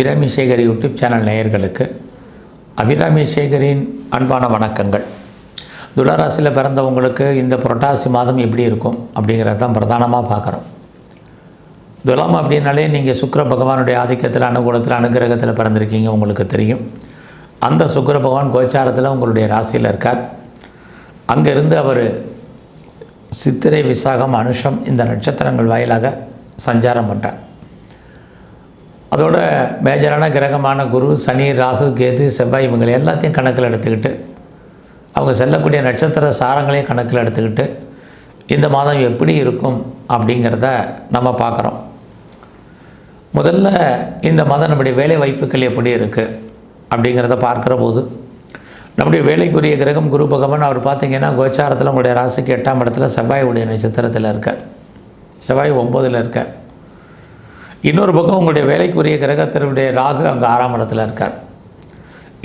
Abirami Sekar YouTube channel நேயர்களுக்கு அபிராமி சேகரின் அன்பான வணக்கங்கள். துளராசியில் பிறந்தவங்களுக்கு இந்த புரட்டாசி மாதம் எப்படி இருக்கும் அப்படிங்கிறத தான் பிரதானமாக பார்க்குறோம். துலாம் அப்படின்னாலே நீங்கள் சுக்கிர பகவானுடைய ஆதிக்கத்தில் அனுகூலத்தில் அனுகிரகத்தில் பிறந்திருக்கீங்க உங்களுக்கு தெரியும். அந்த சுக்கிர பகவான் கோச்சாரத்தில் உங்களுடைய ராசியில் இருக்கார். அங்கேருந்து அவர் சித்திரை விசாகம் அனுஷம் இந்த நட்சத்திரங்கள் வாயிலாக சஞ்சாரம் பண்ணுறார் அதோட மேஜரான கிரகமான குரு சனி ராகு கேது செவ்வாய் இவங்களை எல்லாத்தையும் கணக்கில் எடுத்துக்கிட்டு அவங்க செல்லக்கூடிய நட்சத்திர சாரங்களையும் கணக்கில் எடுத்துக்கிட்டு இந்த மாதம் எப்படி இருக்கும் அப்படிங்கிறத நம்ம பார்க்குறோம். முதல்ல இந்த மாதம் நம்முடைய வேலை வாய்ப்புகள் எப்படி இருக்குது அப்படிங்கிறத பார்க்குற போது நம்முடைய வேலைக்குரிய கிரகம் குரு பகவான் அவர் பார்த்தீங்கன்னா கோச்சாரத்தில் உங்களுடைய ராசிக்கு எட்டாம் இடத்துல செவ்வாயுடைய நட்சத்திரத்தில் இருக்கார். செவ்வாய் ஒம்போதில் இருக்கார். இன்னொரு பக்கம் உங்களுடைய வேலைக்குரிய கிரகத்தினுடைய ராகு அங்கே ஆறாம் இடத்துல இருக்கார்.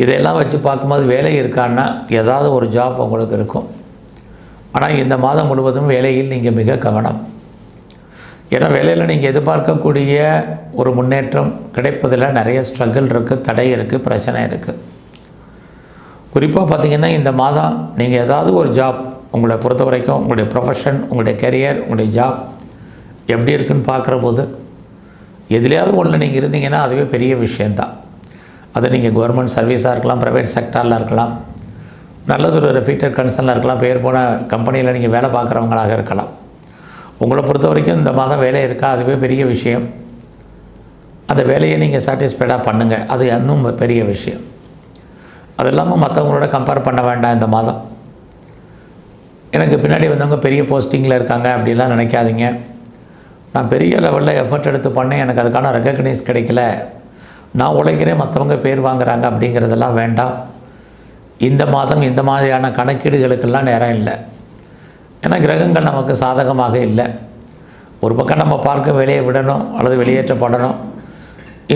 இதையெல்லாம் வச்சு பார்க்கும்போது வேலை இருக்கான்னா ஏதாவது ஒரு ஜாப் உங்களுக்கு இருக்கும். ஆனால் இந்த மாதம் முழுவதும் வேலையில் நீங்கள் மிக கவனம். ஏன்னா வேலையில் நீங்கள் எதிர்பார்க்கக்கூடிய ஒரு முன்னேற்றம் கிடைப்பதில் நிறைய ஸ்ட்ரகிள் இருக்குது தடை இருக்குது பிரச்சனை இருக்குது குறிப்பாக பார்த்தீங்கன்னா இந்த மாதம் நீங்கள் ஏதாவது ஒரு ஜாப் உங்களை பொறுத்த வரைக்கும் உங்களுடைய ப்ரொஃபஷன் உங்களுடைய கெரியர் உங்களுடைய ஜாப் எப்படி இருக்குன்னு பார்க்குற போது எதுலையாவது ஒன்று நீங்கள் இருந்தீங்கன்னா அதுவே பெரிய விஷயந்தான். அது நீங்கள் கவர்மெண்ட் சர்வீஸாக இருக்கலாம் ப்ரைவேட் செக்டாரில் இருக்கலாம் நல்லதொரு ரெஃபீட்டட் கன்சர்னில் இருக்கலாம் பேர் போன கம்பெனியில் நீங்கள் வேலை பார்க்குறவங்களாக இருக்கலாம். உங்களை பொறுத்த வரைக்கும் இந்த மாதம் வேலை இருக்கா? அதுவே பெரிய விஷயம். அந்த வேலையை நீங்கள் சாட்டிஸ்ஃபைடாக பண்ணுங்கள் அது இன்னும் பெரிய விஷயம். அது இல்லாமல் மற்றவங்களோட கம்பேர் பண்ண வேண்டாம் இந்த மாதம். எனக்கு பின்னாடி வந்தவங்க பெரிய போஸ்டிங்கில் இருக்காங்க அப்படிலாம் நினைக்காதீங்க. நான் பெரிய லெவலில் எஃபர்ட் எடுத்து பண்ணேன். எனக்கு அதுக்கான ரெக்கக்னைஸ் கிடைக்கல. நான் உழைக்கிறேன் மற்றவங்க பேர் வாங்குறாங்க அப்படிங்கிறதெல்லாம் வேண்டாம். இந்த மாதம் இந்த மாதிரியான கணக்கீடுகளுக்கெல்லாம் நேரம் இல்லை. ஏன்னா கிரகங்கள் நமக்கு சாதகமாக இல்லை. ஒரு பக்கம் நம்ம பார்க்க வெளியே விடணும் அல்லது வெளியேற்றப்படணும்.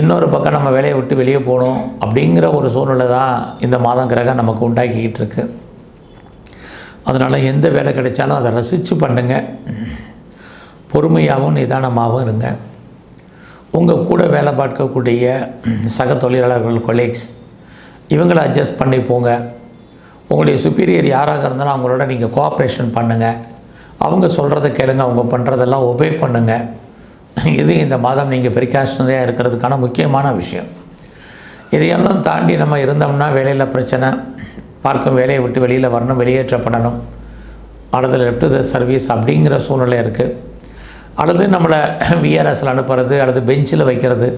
இன்னொரு பக்கம் நம்ம வேலையை விட்டு வெளியே போகணும் அப்படிங்கிற ஒரு சூழ்நிலை தான் இந்த மாதம் கிரகம் நமக்கு உண்டாக்கிக்கிட்டு இருக்கு. அதனால் எந்த வேலை கிடைச்சாலும் அதை ரசித்து பண்ணுங்கள் பொறுமையாகவும் நிதானமாகவும் இருங்க. உங்கள் கூட வேலை பார்க்கக்கூடிய சக தொழிலாளர்கள் கொலீக்ஸ் இவங்களை அட்ஜஸ்ட் பண்ணி போங்க. உங்களுடைய சுப்பீரியர் யாராக இருந்தாலும் அவங்களோட நீங்கள் கோஆப்ரேஷன் பண்ணுங்கள் அவங்க சொல்கிறத கேளுங்க அவங்க பண்ணுறதெல்லாம் ஒபே பண்ணுங்கள் இது இந்த மாதம் நீங்கள் ப்ரிகாஷனரியாக இருக்கிறதுக்கான முக்கியமான விஷயம். இதையெல்லாம் தாண்டி நம்ம இருந்தோம்னா வேலையில் பிரச்சனை. பார்க்கும் வேலையை விட்டு வெளியில் வரணும் வெளியேற்றப்படணும் அல்லது லெஃப்ட் த சர்வீஸ் அப்படிங்கிற சூழ்நிலை இருக்குது அல்லது நம்மளை விஆர்எஸில் அனுப்புறது அல்லது பெஞ்சில் வைக்கிறது.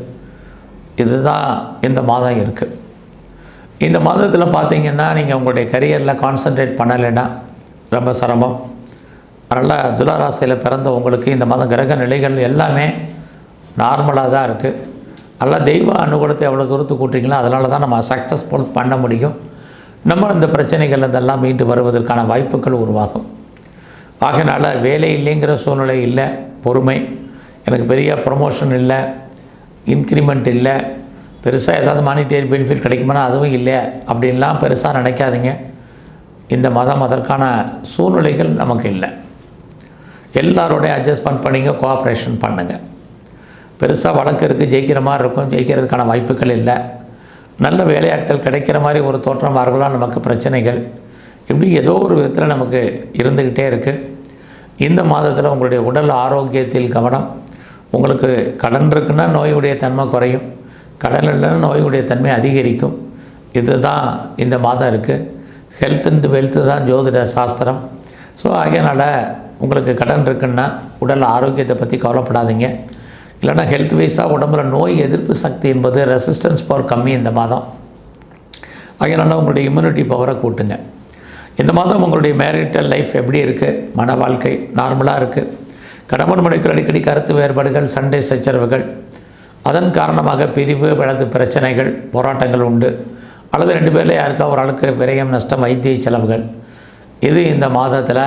இதுதான் இந்த மாதம் இருக்குது இந்த மாதத்தில் பார்த்தீங்கன்னா நீங்கள் உங்களுடைய கரியரில் கான்சன்ட்ரேட் பண்ணலைன்னா ரொம்ப சிரமம். அதனால் துளாராசியில் பிறந்த உங்களுக்கு இந்த மாதம் கிரக நிலைகள் எல்லாமே நார்மலாக தான் இருக்குது நல்லா தெய்வ அனுகூலத்தை எவ்வளோ தூரத்துக்கு கூட்டுறீங்களோ அதனால தான் நம்ம சக்ஸஸ்ஃபுல் பண்ண முடியும். நம்ம இந்த பிரச்சனைகள் இதெல்லாம் மீண்டு வருவதற்கான வாய்ப்புகள் உருவாகும். ஆகையினால வேலை இல்லைங்கிற சூழ்நிலை இல்லை. பொறுமை. எனக்கு பெரிய ப்ரொமோஷன் இல்லை இன்க்ரிமெண்ட் இல்லை. பெருசாக ஏதாவது மானிட்டரி பெனிஃபிட் கிடைக்குமானா அதுவும் இல்லை. அப்படின்லாம் பெருசாக நினைக்காதீங்க. இந்த மதம் அதற்கான சூழ்நிலைகள் நமக்கு இல்லை. எல்லாரோடையும் அட்ஜஸ்ட்மெண்ட் பண்ணிங்க கோஆப்ரேஷன் பண்ணுங்கள் பெருசாக வழக்கு இருக்குது ஜெயிக்கிற மாதிரி இருக்கும் ஜெயிக்கிறதுக்கான வாய்ப்புகள் இல்லை. நல்ல வேலையாட்கள் கிடைக்கிற மாதிரி ஒரு தோற்றம் வரலாம் நமக்கு பிரச்சனைகள். இப்படி ஏதோ ஒரு விதத்தில் நமக்கு இருந்துக்கிட்டே இருக்குது இந்த மாதத்தில் உங்களுடைய உடல் ஆரோக்கியத்தில் கவனம். உங்களுக்கு கடன் இருக்குன்னா நோயுடைய தன்மை குறையும். கடன் இல்லைன்னா நோயுடைய தன்மை அதிகரிக்கும். இதுதான் இந்த மாதம் இருக்குது ஹெல்த் அண்ட் வெல்த்து தான் ஜோதிட சாஸ்திரம். ஸோ ஆகையனால் உங்களுக்கு கடன் இருக்குன்னா உடல் ஆரோக்கியத்தை பற்றி கவலைப்படாதீங்க. இல்லைன்னா ஹெல்த் வைஸாக உடம்புல நோய் எதிர்ப்பு சக்தி என்பது ரெசிஸ்டன்ஸ் பவர் கம்மி இந்த மாதம். அதனால் உங்களுடைய இம்யூனிட்டி பவரை கூட்டுங்க. இந்த மாதம் உங்களுடைய மேரிட்டல் லைஃப் எப்படி இருக்குது மன வாழ்க்கை நார்மலாக இருக்குது கணவன் மனைவிக்கு அடிக்கடி கருத்து வேறுபாடுகள் சண்டை சச்சரவுகள். அதன் காரணமாக பிரிவு வலது பிரச்சனைகள் போராட்டங்கள் உண்டு. அல்லது ரெண்டு பேரில் யாருக்கா ஒரு ஆளுக்கு விரயம் நஷ்டம் வைத்திய செலவுகள். இது இந்த மாதத்தில்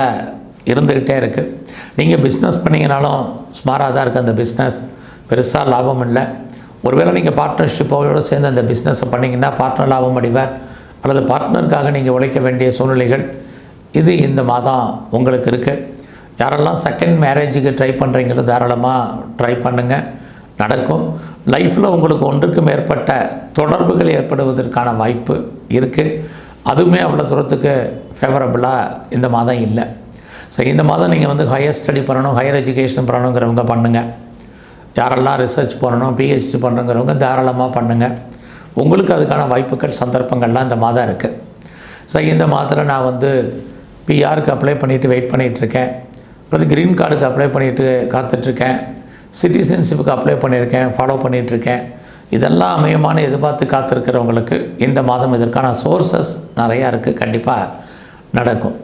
இருந்துக்கிட்டே இருக்குது நீங்கள் பிஸ்னஸ் பண்ணிங்கனாலும் ஸ்மாராக தான் இருக்குது அந்த பிஸ்னஸ் பெருசாக லாபம் இல்லை. ஒருவேளை நீங்கள் பார்ட்னர்ஷிப்போடு சேர்ந்து அந்த பிஸ்னஸை பண்ணிங்கன்னா பார்ட்னர் லாபம் அடைவார். அல்லது பார்ட்னருக்காக நீங்கள் உழைக்க வேண்டிய சூழ்நிலைகள் இது இந்த மாதம் உங்களுக்கு இருக்குது யாரெல்லாம் செகண்ட் மேரேஜுக்கு ட்ரை பண்ணுறீங்களோ தாராளமாக ட்ரை பண்ணுங்கள் நடக்கும். லைஃப்பில் உங்களுக்கு ஒன்றுக்கு மேற்பட்ட தொடர்புகள் ஏற்படுவதற்கான வாய்ப்பு இருக்குது அதுவுமே அவ்வளோ தூரத்துக்கு ஃபேவரபுளாக இந்த மாதம் இல்லை. ஸோ இந்த மாதம் நீங்கள் வந்து ஹையர் ஸ்டடி பண்ணணும் ஹையர் எஜுகேஷன் பண்ணணுங்கிறவங்க பண்ணுங்கள் யாரெல்லாம் ரிசர்ச் பண்ணணும் பிஹெச்டி பண்ணுறவங்க தாராளமாக பண்ணுங்கள் உங்களுக்கு அதுக்கான வாய்ப்புகள் சந்தர்ப்பங்கள்லாம் இந்த மாதம் இருக்குது ஸோ இந்த மாதத்தில் நான் வந்து பிஆருக்கு அப்ளை பண்ணிவிட்டு வெயிட் பண்ணிகிட்ருக்கேன் அது க்ரீன் கார்டுக்கு அப்ளை பண்ணிவிட்டு காத்துட்ருக்கேன் சிட்டிசன்ஷிப்புக்கு அப்ளை பண்ணியிருக்கேன் ஃபாலோ பண்ணிகிட்ருக்கேன் இதெல்லாம் அமையமான எதிர்பார்த்து காத்திருக்கிறவங்களுக்கு இந்த மாதம் இதற்கான சோர்சஸ் நிறையா இருக்குது கண்டிப்பாக நடக்கும்.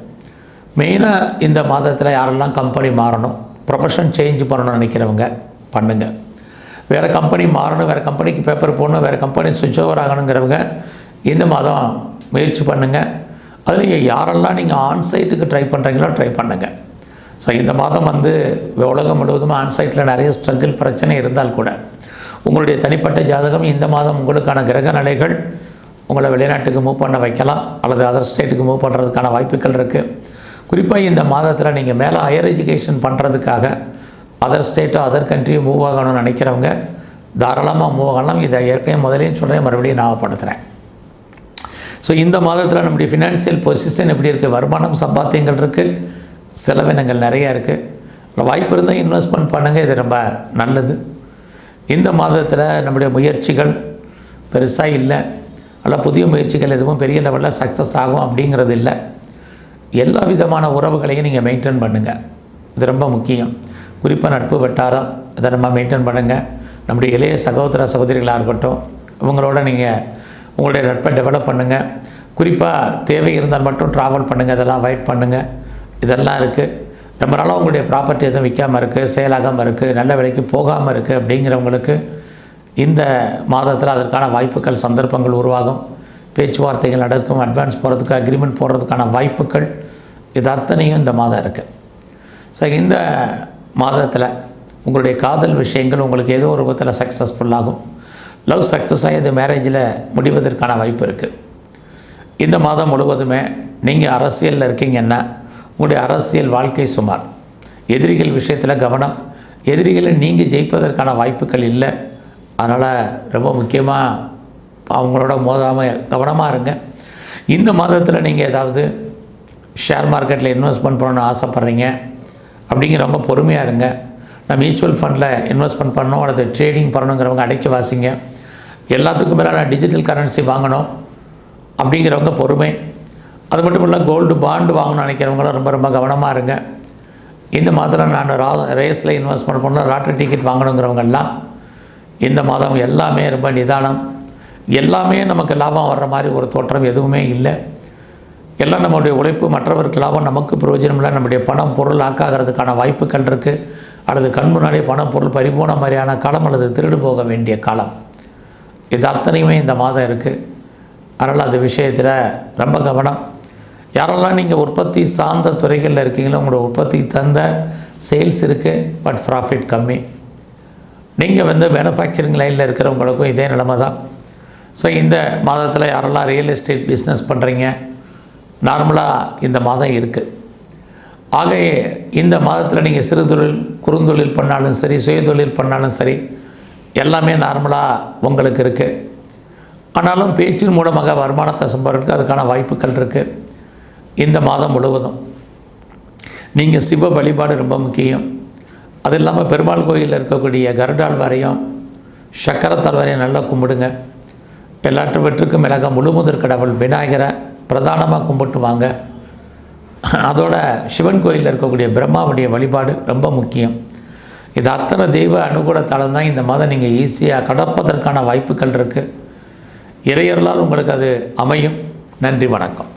மெயினாக இந்த மாதத்தில் யாரெல்லாம் கம்பெனி மாறணும் ப்ரொஃபஷன் சேஞ்ச் பண்ணணும்னு நினைக்கிறவங்க பண்ணுங்கள் வேறு கம்பெனி மாறணும் வேறு கம்பெனிக்கு பேப்பர் போடணும் வேறு கம்பெனி சுவிட்ச் ஓவர் ஆகணுங்கிறவங்க இந்த மாதம் முயற்சி பண்ணுங்கள் அது நீங்கள் யாரெல்லாம் நீங்கள் ஆன்சைட்டுக்கு ட்ரை பண்ணுறீங்களோ ட்ரை பண்ணுங்கள் ஸோ இந்த மாதம் வந்து உலகம் முழுவதும் ஆன்சைட்டில் நிறைய ஸ்ட்ரகிள் பிரச்சனை இருந்தால் கூட உங்களுடைய தனிப்பட்ட ஜாதகம் இந்த மாதம் உங்களுக்கான கிரக நிலைகள் உங்களை வெளிநாட்டுக்கு மூவ் பண்ண வைக்கலாம் அல்லது அதர் ஸ்டேட்டுக்கு மூவ் பண்ணுறதுக்கான வாய்ப்புகள் இருக்குது குறிப்பாக இந்த மாதத்தில் நீங்கள் மேலே ஹையர் எஜுகேஷன் பண்ணுறதுக்காக அதர் ஸ்டேட்டோ அதர் கண்ட்ரியோ மூவ் ஆகணும்னு நினைக்கிறவங்க தாராளமாக மூவ் ஆகலாம். இதை ஏற்கனவே முதலையும் சொல்கிறேன் மறுபடியும் ஞாபகப்படுத்துகிறேன் ஸோ இந்த மாதத்தில் நம்முடைய ஃபினான்சியல் பொசிஷன் எப்படி இருக்குது வருமானம் சம்பாத்தியங்கள் இருக்குது செலவினங்கள் நிறையா இருக்குது வாய்ப்பு இருந்தால் இன்வெஸ்ட்மெண்ட் பண்ணுங்கள் இது ரொம்ப நல்லது. இந்த மாதத்தில் நம்முடைய முயற்சிகள் பெருசாக இல்லை. அல்ல புதிய முயற்சிகள் எதுவும் பெரிய லெவலில் சக்ஸஸ் ஆகும் அப்படிங்கிறது இல்லை. எல்லா விதமான உறவுகளையும் நீங்கள் மெயின்டைன் பண்ணுங்கள் இது ரொம்ப முக்கியம். குறிப்பாக நட்பு வட்டாரம் இதை நம்ம மெயின்டைன் பண்ணுங்கள் நம்முடைய இளைய சகோதர சகோதரிகளாக இருக்கட்டும் இவங்களோட நீங்கள் உங்களுடைய நட்பை டெவலப் பண்ணுங்கள் குறிப்பாக தேவை இருந்தால் மட்டும் ட்ராவல் பண்ணுங்கள் இதெல்லாம் அவாய்ட் பண்ணுங்கள் இதெல்லாம் இருக்குது ரொம்ப நாளாக உங்களுடைய ப்ராப்பர்ட்டி எதுவும் விற்காமல் இருக்குது சேலாகாமல் இருக்குது நல்ல விலைக்கு போகாமல் இருக்குது அப்படிங்கிறவங்களுக்கு இந்த மாதத்தில் அதற்கான வாய்ப்புகள் சந்தர்ப்பங்கள் உருவாகும். பேச்சுவார்த்தைகள் நடக்கும் அட்வான்ஸ் போகிறதுக்கு அக்ரிமெண்ட் போடுறதுக்கான வாய்ப்புகள் இது அத்தனையும் இந்த மாதம் இருக்குது ஸோ இந்த மாதத்தில் உங்களுடைய காதல் விஷயங்கள் உங்களுக்கு ஏதோ ஒரு விதத்தில் சக்ஸஸ்ஃபுல்லாகும் லவ் சக்ஸஸ் ஆகி அது மேரேஜில் முடிவதற்கான வாய்ப்பு இருக்குது இந்த மாதம் முழுவதுமே நீங்கள் அரசியலில் இருக்கீங்கன்னா உங்களுடைய அரசியல் வாழ்க்கை சுமார். எதிரிகள் விஷயத்தில் கவனம். எதிரிகளை நீங்கள் ஜெயிப்பதற்கான வாய்ப்புகள் இல்லை. அதனால் ரொம்ப முக்கியமாக அவங்களோட மோதாமல் கவனமாக இருங்க. இந்த மாதத்தில் நீங்கள் ஏதாவது ஷேர் மார்க்கெட்டில் இன்வெஸ்ட்மெண்ட் பண்ணணும்னு ஆசைப்பட்றீங்க அப்படிங்கிறவங்க பொறுமையாக இருங்க. நான் மியூச்சுவல் ஃபண்டில் இன்வெஸ்ட்மெண்ட் பண்ணணும் அல்லது ட்ரேடிங் பண்ணணுங்கிறவங்க அடைக்க வாசிங்க. எல்லாத்துக்கும் மேலே நான் டிஜிட்டல் கரன்சி வாங்கணும் அப்படிங்கிறவங்க பொறுமை. அது மட்டும் இல்லை கோல்டு பாண்டு வாங்கணும்னு நினைக்கிறவங்களும் ரொம்ப ரொம்ப கவனமாக இருங்க. இந்த மாதத்தில் நான் ரா ரேஸில் இன்வெஸ்ட்மெண்ட் பண்ணணும் லாட்ரி டிக்கெட் வாங்கணுங்கிறவங்கெல்லாம் இந்த மாதம் எல்லாமே ரொம்ப நிதானம். எல்லாமே நமக்கு லாபம் வர்ற மாதிரி ஒரு தோற்றம் எதுவுமே இல்லை. எல்லாம் நம்மளுடைய உழைப்பு மற்றவருக்கு லாபம் நமக்கு பிரயோஜனம் இல்லை நம்முடைய பணம் பொருள் ஆக்காகிறதுக்கான வாய்ப்புகள் இருக்குது அல்லது கண் முன்னாடியே பணம் பொருள் பறிபோன மாதிரியான காலம் அல்லது திருடு போக வேண்டிய காலம். இது அத்தனையுமே இந்த மாதம் இருக்குது அதனால் அந்த விஷயத்தில் ரொம்ப கவனம். யாரெல்லாம் நீங்கள் உற்பத்தி சார்ந்த துறைகளில் இருக்கீங்களோ உங்களோட உற்பத்தி தந்த சேல்ஸ் இருக்குது பட் ப்ராஃபிட் கம்மி. நீங்கள் வந்து மேனுஃபேக்சரிங் லைனில் இருக்கிறவங்களுக்கும் இதே நிலைமை தான். ஸோ இந்த மாதத்தில் யாரெல்லாம் ரியல் எஸ்டேட் பிஸ்னஸ் பண்ணுறீங்க நார்மலாக இந்த மாதம் இருக்குது ஆக இந்த மாதத்தில் நீங்கள் சிறு தொழில் குறுந்தொழில் பண்ணாலும் சரி சுயதொழில் பண்ணாலும் சரி எல்லாமே நார்மலாக உங்களுக்கு இருக்குது ஆனாலும் பேச்சின் மூலமாக வருமானத்தை சம்பாதிக்க அதுக்கான வாய்ப்புகள் இருக்குது இந்த மாதம் முழுவதும். நீங்கள் சிவ வழிபாடு ரொம்ப முக்கியம். அது இல்லாமல் பெருமாள் கோயிலில் இருக்கக்கூடிய கருடாள் வரையும் சக்கரத்தால் வரையும் நல்லா கும்பிடுங்க. எல்லாற்றுவற்றுக்கும் மிளக முழுமுதற் கடவுள் விநாயகரை பிரதானமாக கும்பிட்டு வாங்க அதோட சிவன் கோயிலில் இருக்கக்கூடிய பிரம்மாவுடைய வழிபாடு ரொம்ப முக்கியம். இது அத்தனை தெய்வ அனுகூலத்தால் தான் இந்த மாதம் நீங்கள் ஈஸியாக கடப்பதற்கான வாய்ப்புகள் இருக்குது இறையர்களால் உங்களுக்கு அது அமையும். நன்றி வணக்கம்.